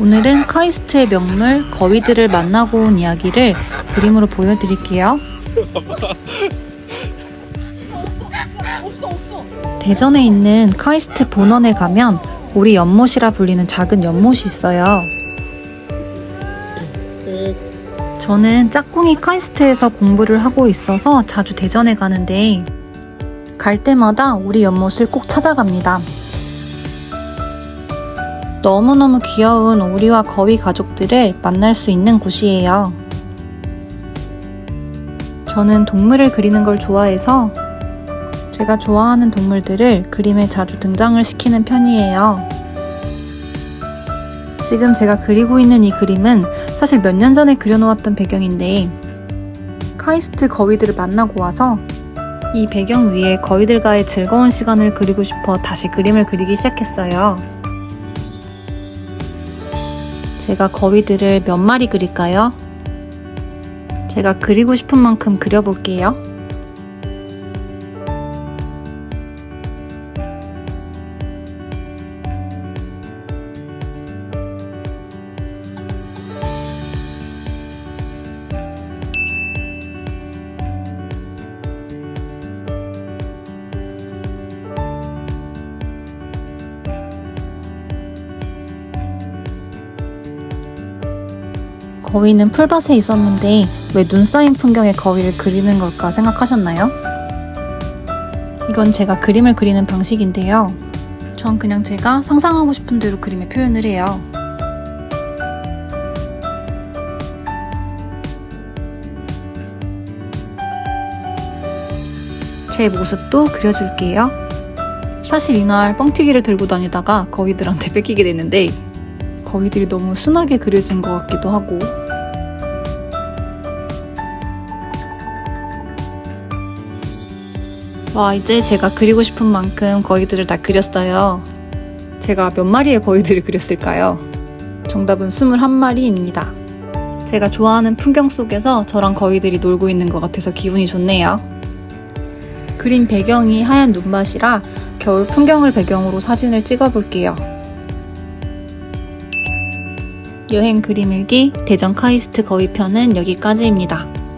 오늘은 카이스트의 명물 거위들을 만나고 온 이야기를 그림으로 보여드릴게요. 대전에 있는 카이스트 본원에 가면 우리 연못이라 불리는 작은 연못이 있어요. 저는 짝꿍이 카이스트에서 공부를 하고 있어서 자주 대전에 가는데 갈 때마다 우리 연못을 꼭 찾아갑니다. 너무너무 귀여운 오리와 거위 가족들을 만날 수 있는 곳이에요. 저는 동물을 그리는 걸 좋아해서 제가 좋아하는 동물들을 그림에 자주 등장을 시키는 편이에요. 지금 제가 그리고 있는 이 그림은 사실 몇 년 전에 그려놓았던 배경인데 카이스트 거위들을 만나고 와서 이 배경 위에 거위들과의 즐거운 시간을 그리고 싶어 다시 그림을 그리기 시작했어요. 제가 거위들을 몇 마리 그릴까요? 제가 그리고 싶은 만큼 그려볼게요. 거위는 풀밭에 있었는데 왜 눈 쌓인 풍경에 거위를 그리는 걸까 생각하셨나요? 이건 제가 그림을 그리는 방식인데요. 전 그냥 제가 상상하고 싶은 대로 그림에 표현을 해요. 제 모습도 그려줄게요. 사실 이날 뻥튀기를 들고 다니다가 거위들한테 뺏기게 됐는데 거위들이 너무 순하게 그려진 것 같기도 하고. 와 이제 제가 그리고 싶은 만큼 거위들을 다 그렸어요. 제가 몇 마리의 거위들을 그렸을까요? 정답은 21마리입니다. 제가 좋아하는 풍경 속에서 저랑 거위들이 놀고 있는 것 같아서 기분이 좋네요. 그린 배경이 하얀 눈밭이라 겨울 풍경을 배경으로 사진을 찍어볼게요 여행 그림 일기 대전 카이스트 거위편은 여기까지입니다.